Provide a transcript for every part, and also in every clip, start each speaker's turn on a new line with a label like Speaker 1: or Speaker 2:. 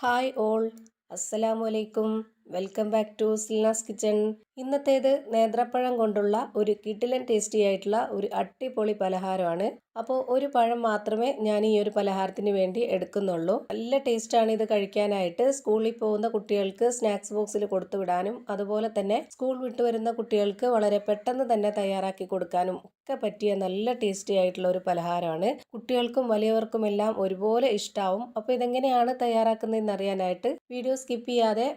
Speaker 1: Hi all. അസ്സലാമു അലൈക്കും. Welcome back to Silnas kitchen ഇന്നത്തേത് നേന്ത്രപ്പഴം കൊണ്ടുള്ള ഒരു കിട്ടിലൻ ടേസ്റ്റി ആയിട്ടുള്ള ഒരു അട്ടിപൊളി പലഹാരമാണ്. അപ്പോൾ ഒരു പഴം മാത്രമേ ഞാൻ ഈ ഒരു പലഹാരത്തിന് വേണ്ടി എടുക്കുന്നുള്ളൂ. നല്ല ടേസ്റ്റാണ് ഇത് കഴിക്കാനായിട്ട്. സ്കൂളിൽ പോകുന്ന കുട്ടികൾക്ക് സ്നാക്സ് ബോക്സിൽ കൊടുത്തു വിടാനും അതുപോലെ തന്നെ സ്കൂൾ വിട്ടു വരുന്ന കുട്ടികൾക്ക് വളരെ പെട്ടെന്ന് തന്നെ തയ്യാറാക്കി കൊടുക്കാനും ഒക്കെ പറ്റിയ നല്ല ടേസ്റ്റി ആയിട്ടുള്ള ഒരു പലഹാരമാണ്. കുട്ടികൾക്കും വലിയവർക്കും എല്ലാം ഒരുപോലെ ഇഷ്ടാവും. അപ്പോൾ ഇതെങ്ങനെയാണ് തയ്യാറാക്കുന്നതെന്ന് അറിയാനായിട്ട് വീഡിയോ സ്കിപ്പ് ചെയ്യാതെ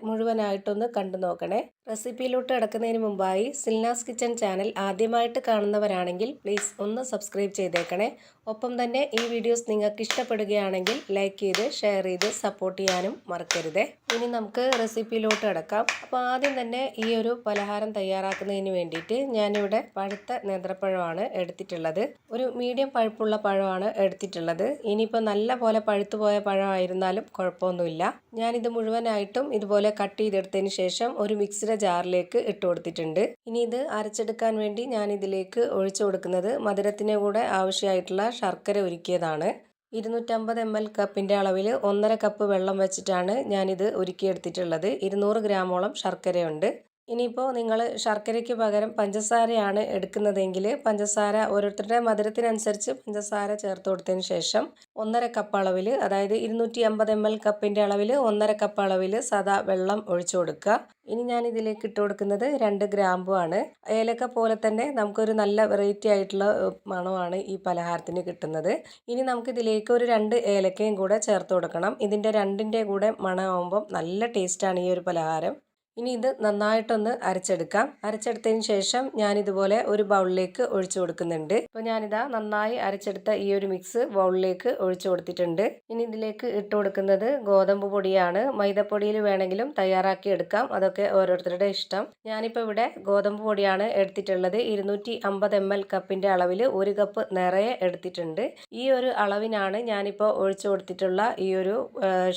Speaker 1: മുഴുവനായിട്ടൊന്ന് കണ്ടു നോക്കണേ. റെസിപ്പിയിലോട്ട് കിടക്കുന്നതിന് മുമ്പായി സിൽനാസ് കിച്ചൺ ചാനൽ ആദ്യമായിട്ട് കാണുന്നവരാണെങ്കിൽ പ്ലീസ് ഒന്ന് സബ്സ്ക്രൈബ് ചെയ്തേക്കണേ. ഒപ്പം തന്നെ ഈ വീഡിയോസ് നിങ്ങൾക്ക് ഇഷ്ടപ്പെടുകയാണെങ്കിൽ ലൈക്ക് ചെയ്ത് ഷെയർ ചെയ്ത് സപ്പോർട്ട് ചെയ്യാനും മറക്കരുത്. ഇനി നമുക്ക് റെസിപ്പിയിലോട്ട് കിടക്കാം അപ്പോൾ ആദ്യം തന്നെ ഈ ഒരു പലഹാരം തയ്യാറാക്കുന്നതിന് വേണ്ടിയിട്ട് ഞാനിവിടെ പഴുത്ത നേന്ത്രപ്പഴമാണ് എടുത്തിട്ടുള്ളത്. ഒരു മീഡിയം പഴുപ്പുള്ള പഴമാണ് എടുത്തിട്ടുള്ളത്. ഇനിയിപ്പോൾ നല്ല പോലെ പഴുത്തു പോയ പഴമായിരുന്നാലും കുഴപ്പമൊന്നുമില്ല. ഞാനിത് മുഴുവനായിട്ടും ഇതുപോലെ കട്ട് ചെയ്തെടുത്തതിന് ശേഷം ഒരു മിക്സിയുടെ ജാറിലേക്ക് ഇട്ട് കൊടുത്തിട്ടുണ്ട്. ഇനി ഇത് അരച്ചെടുക്കാൻ വേണ്ടി ഞാൻ ഇതിലേക്ക് ഒഴിച്ചു കൊടുക്കുന്നത് മധുരത്തിന് കൂടെ ആവശ്യമായിട്ടുള്ള ശർക്കര ഉരുക്കിയതാണ്. ഇരുന്നൂറ്റമ്പത് എം എൽ കപ്പിന്റെ അളവിൽ ഒന്നര കപ്പ് വെള്ളം വെച്ചിട്ടാണ് ഞാനിത് ഉരുക്കിയെടുത്തിട്ടുള്ളത് ഇരുന്നൂറ് ഗ്രാമോളം ശർക്കരയുണ്ട്. ഇനിയിപ്പോൾ നിങ്ങൾ ശർക്കരയ്ക്ക് പകരം പഞ്ചസാരയാണ് എടുക്കുന്നതെങ്കിൽ പഞ്ചസാര ഓരോരുത്തരുടെ മധുരത്തിനനുസരിച്ച് പഞ്ചസാര ചേർത്ത് കൊടുത്തതിന് ശേഷം ഒന്നര കപ്പ് അളവിൽ അതായത് ഇരുന്നൂറ്റി അമ്പത് എം എൽ കപ്പിന്റെ അളവിൽ ഒന്നര കപ്പ് അളവിൽ സദാ വെള്ളം ഒഴിച്ചു കൊടുക്കുക. ഇനി ഞാൻ ഇതിലേക്ക് ഇട്ട് കൊടുക്കുന്നത് രണ്ട് ഗ്രാമ്പു ആണ്. ഏലക്ക പോലെ തന്നെ നമുക്കൊരു നല്ല വെറൈറ്റി ആയിട്ടുള്ള മണമാണ് ഈ പലഹാരത്തിന് കിട്ടുന്നത്. ഇനി നമുക്ക് ഇതിലേക്ക് ഒരു രണ്ട് ഏലക്കയും കൂടെ ചേർത്ത് കൊടുക്കണം. ഇതിന്റെ രണ്ടിന്റെ കൂടെ മണമാകുമ്പം നല്ല ടേസ്റ്റാണ് ഈ ഒരു പലഹാരം. ഇനി ഇത് നന്നായിട്ടൊന്ന് അരച്ചെടുക്കാം. അരച്ചെടുത്തതിന് ശേഷം ഞാനിതുപോലെ ഒരു ബൗളിലേക്ക് ഒഴിച്ചു കൊടുക്കുന്നുണ്ട്. അപ്പോൾ ഞാനിതാ നന്നായി അരച്ചെടുത്ത ഈ ഒരു മിക്സ് ബൗളിലേക്ക് ഒഴിച്ചു കൊടുത്തിട്ടുണ്ട്. ഇനി ഇതിലേക്ക് ഇട്ട് കൊടുക്കുന്നത് ഗോതമ്പ് പൊടിയാണ്. മൈദപ്പൊടിയിൽ വേണമെങ്കിലും തയ്യാറാക്കി എടുക്കാം. അതൊക്കെ ഓരോരുത്തരുടെ ഇഷ്ടം. ഞാനിപ്പോൾ ഇവിടെ ഗോതമ്പ് പൊടിയാണ് എടുത്തിട്ടുള്ളത്. ഇരുന്നൂറ്റി അമ്പത് എം എൽ കപ്പിന്റെ അളവിൽ ഒരു കപ്പ് നിറയെ എടുത്തിട്ടുണ്ട്. ഈ ഒരു അളവിനാണ് ഞാനിപ്പോൾ ഒഴിച്ചു കൊടുത്തിട്ടുള്ള ഈ ഒരു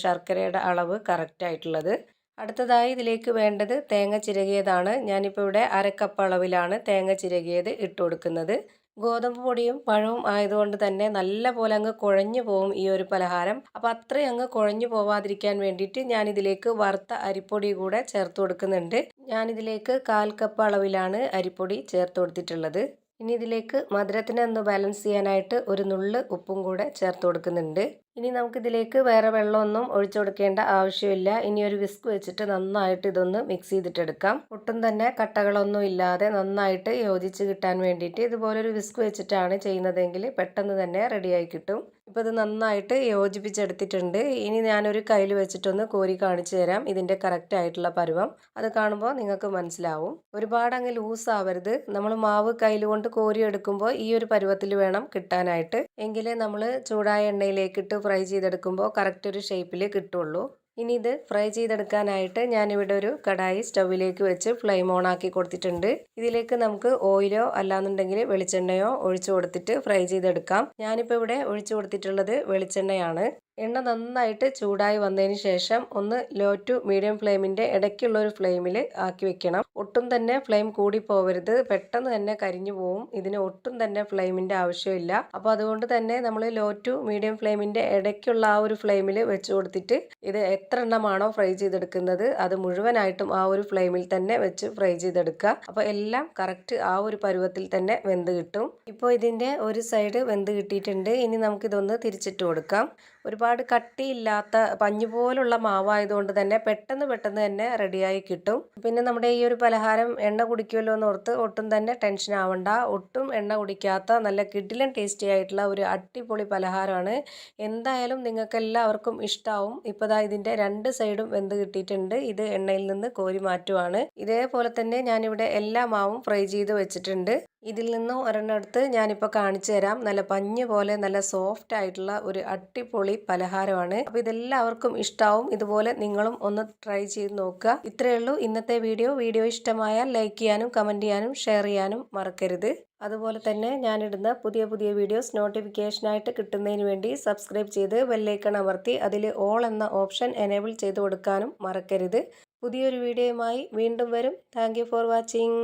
Speaker 1: ശർക്കരയുടെ അളവ് കറക്റ്റ് ആയിട്ടുള്ളത് അടുത്തതായി ഇതിലേക്ക് വേണ്ടത് തേങ്ങ ചിരകിയതാണ്. ഞാനിപ്പോൾ ഇവിടെ അരക്കപ്പ് അളവിലാണ് തേങ്ങ ചിരകിയത് ഇട്ട് കൊടുക്കുന്നത്. ഗോതമ്പ് പൊടിയും പഴവും ആയതുകൊണ്ട് തന്നെ നല്ല പോലെ അങ്ങ് കുഴഞ്ഞു പോവും ഈ ഒരു പലഹാരം. അപ്പോൾ അത്രയും അങ്ങ് കുഴഞ്ഞു പോവാതിരിക്കാൻ വേണ്ടിയിട്ട് ഞാനിതിലേക്ക് വറുത്ത അരിപ്പൊടി കൂടെ ചേർത്ത് കൊടുക്കുന്നുണ്ട്. ഞാനിതിലേക്ക് കാൽ കപ്പ് അളവിലാണ് അരിപ്പൊടി ചേർത്ത് കൊടുത്തിട്ടുള്ളത്. ഇനി ഇതിലേക്ക് മധുരത്തിനെ ഒന്ന് ബാലൻസ് ചെയ്യാനായിട്ട് ഒരു നുള്ള് ഉപ്പും കൂടെ ചേർത്ത് കൊടുക്കുന്നുണ്ട്. ഇനി നമുക്കിതിലേക്ക് വേറെ വെള്ളമൊന്നും ഒഴിച്ചു കൊടുക്കേണ്ട ആവശ്യമില്ല. ഇനി ഒരു വിസ്ക് വെച്ചിട്ട് നന്നായിട്ട് ഇതൊന്ന് മിക്സ് ചെയ്തിട്ടെടുക്കാം. ഒട്ടും തന്നെ കട്ടകളൊന്നും ഇല്ലാതെ നന്നായിട്ട് യോജിച്ച് കിട്ടാൻ വേണ്ടിയിട്ട് ഇതുപോലൊരു വിസ്ക് വെച്ചിട്ടാണ് ചെയ്യുന്നതെങ്കിൽ പെട്ടെന്ന് തന്നെ റെഡിയായി കിട്ടും. ഇപ്പോൾ ഇത് നന്നായിട്ട് യോജിപ്പിച്ചെടുത്തിട്ടുണ്ട്. ഇനി ഞാനൊരു കയ്യിൽ വെച്ചിട്ടൊന്ന് കോരി കാണിച്ചു തരാം. ഇതിന്റെ കറക്റ്റ് ആയിട്ടുള്ള പരുവം. അത് കാണുമ്പോൾ നിങ്ങൾക്ക് മനസ്സിലാവും. ഒരുപാട് അങ്ങ് ലൂസ് ആവരുത്. നമ്മൾ മാവ് കയ്യിൽ കൊണ്ട് കോരി എടുക്കുമ്പോൾ ഈ ഒരു പരുവത്തിൽ വേണം കിട്ടാനായിട്ട്. എങ്കിലേ നമ്മൾ ചൂടായ എണ്ണയിലേക്കിട്ട് ഫ്രൈ ചെയ്തെടുക്കുമ്പോൾ കറക്റ്റ് ഒരു ഷേപ്പിൽ കിട്ടുള്ളൂ. ഇനി ഇത് ഫ്രൈ ചെയ്തെടുക്കാനായിട്ട് ഞാനിവിടെ ഒരു കടായി സ്റ്റൗവിലേക്ക് വെച്ച് ഫ്ലെയിം ഓൺ ആക്കി കൊടുത്തിട്ടുണ്ട്. ഇതിലേക്ക് നമുക്ക് ഓയിലോ അല്ലാന്നുണ്ടെങ്കിൽ വെളിച്ചെണ്ണയോ ഒഴിച്ചു കൊടുത്തിട്ട് ഫ്രൈ ചെയ്തെടുക്കാം. ഞാനിപ്പോൾ ഇവിടെ ഒഴിച്ചു കൊടുത്തിട്ടുള്ളത് വെളിച്ചെണ്ണയാണ്. എണ്ണ നന്നായിട്ട് ചൂടായി വന്നതിന് ശേഷം ഒന്ന് ലോ ടു മീഡിയം ഫ്ലെയിമിന്റെ ഇടയ്ക്കുള്ള ഒരു ഫ്ലെയിമിൽ ആക്കി വെക്കണം. ഒട്ടും തന്നെ ഫ്ലെയിം കൂടി പോവരുത് പെട്ടെന്ന് തന്നെ കരിഞ്ഞു പോവും. ഇതിന് ഒട്ടും തന്നെ ഫ്ലെയിമിന്റെ ആവശ്യമില്ല. അപ്പോൾ അതുകൊണ്ട് തന്നെ നമ്മൾ ലോ ടു മീഡിയം ഫ്ലെയിമിന്റെ ഇടയ്ക്കുള്ള ആ ഒരു ഫ്ലെയിമിൽ വെച്ച് കൊടുത്തിട്ട് ഇത് എത്ര എണ്ണമാണോ ഫ്രൈ ചെയ്തെടുക്കുന്നത് അത് മുഴുവനായിട്ടും ആ ഒരു ഫ്ലെയിമിൽ തന്നെ വെച്ച് ഫ്രൈ ചെയ്തെടുക്കുക. അപ്പോൾ എല്ലാം കറക്റ്റ് ആ ഒരു പരുവത്തിൽ തന്നെ വെന്ത് കിട്ടും. ഇപ്പോൾ ഇതിന്റെ ഒരു സൈഡ് വെന്ത് കിട്ടിയിട്ടുണ്ട്. ഇനി നമുക്കിതൊന്ന് തിരിച്ചിട്ട് കൊടുക്കാം. ഒരുപാട് കട്ടിയില്ലാത്ത പഞ്ഞു പോലുള്ള മാവായതുകൊണ്ട് തന്നെ പെട്ടെന്ന് പെട്ടെന്ന് തന്നെ റെഡിയായി കിട്ടും. പിന്നെ നമ്മുടെ ഈ ഒരു പലഹാരം എണ്ണ കുടിക്കുമല്ലോ എന്ന് ഓർത്ത് ഒട്ടും തന്നെ ടെൻഷൻ ആവണ്ട. ഒട്ടും എണ്ണ കുടിക്കാത്ത നല്ല കിഡിലൻ ടേസ്റ്റി ആയിട്ടുള്ള ഒരു അടിപൊളി പലഹാരമാണ്. എന്തായാലും നിങ്ങൾക്ക് എല്ലാവർക്കും ഇഷ്ടമാവും ഇപ്പോൾ ഇതിന്റെ രണ്ട് സൈഡും വെന്ത് കിട്ടിയിട്ടുണ്ട്. ഇത് എണ്ണയിൽ നിന്ന് കോരി മാറ്റുവാണ്. ഇതേപോലെ തന്നെ ഞാനിവിടെ എല്ലാ മാവും ഫ്രൈ ചെയ്ത് വെച്ചിട്ടുണ്ട്. ഇതിൽ നിന്നും ഒരെണ്ണം എടുത്ത് ഞാനിപ്പോൾ കാണിച്ചു തരാം. നല്ല പഞ്ഞ് പോലെ നല്ല സോഫ്റ്റ് ആയിട്ടുള്ള ഒരു അടിപൊളി പലഹാരമാണ്. അപ്പോൾ ഇതെല്ലാവർക്കും ഇഷ്ടമാവും ഇതുപോലെ നിങ്ങളും ഒന്ന് ട്രൈ ചെയ്ത് നോക്കുക. ഇത്രയേ ഉള്ളൂ. ഇന്നത്തെ വീഡിയോ. വീഡിയോ ഇഷ്ടമായാൽ ലൈക്ക് ചെയ്യാനും കമന്റ് ചെയ്യാനും ഷെയർ ചെയ്യാനും മറക്കരുത്. അതുപോലെ തന്നെ ഞാനിടുന്ന പുതിയ പുതിയ വീഡിയോസ് നോട്ടിഫിക്കേഷനായിട്ട് കിട്ടുന്നതിന് വേണ്ടി സബ്സ്ക്രൈബ് ചെയ്ത് ബെല്ലൈക്കൺ അമർത്തി അതിൽ ഓൾ എന്ന ഓപ്ഷൻ എനേബിൾ ചെയ്ത് കൊടുക്കാനും മറക്കരുത്. പുതിയൊരു വീഡിയോയുമായി വീണ്ടും വരും. Thank for watching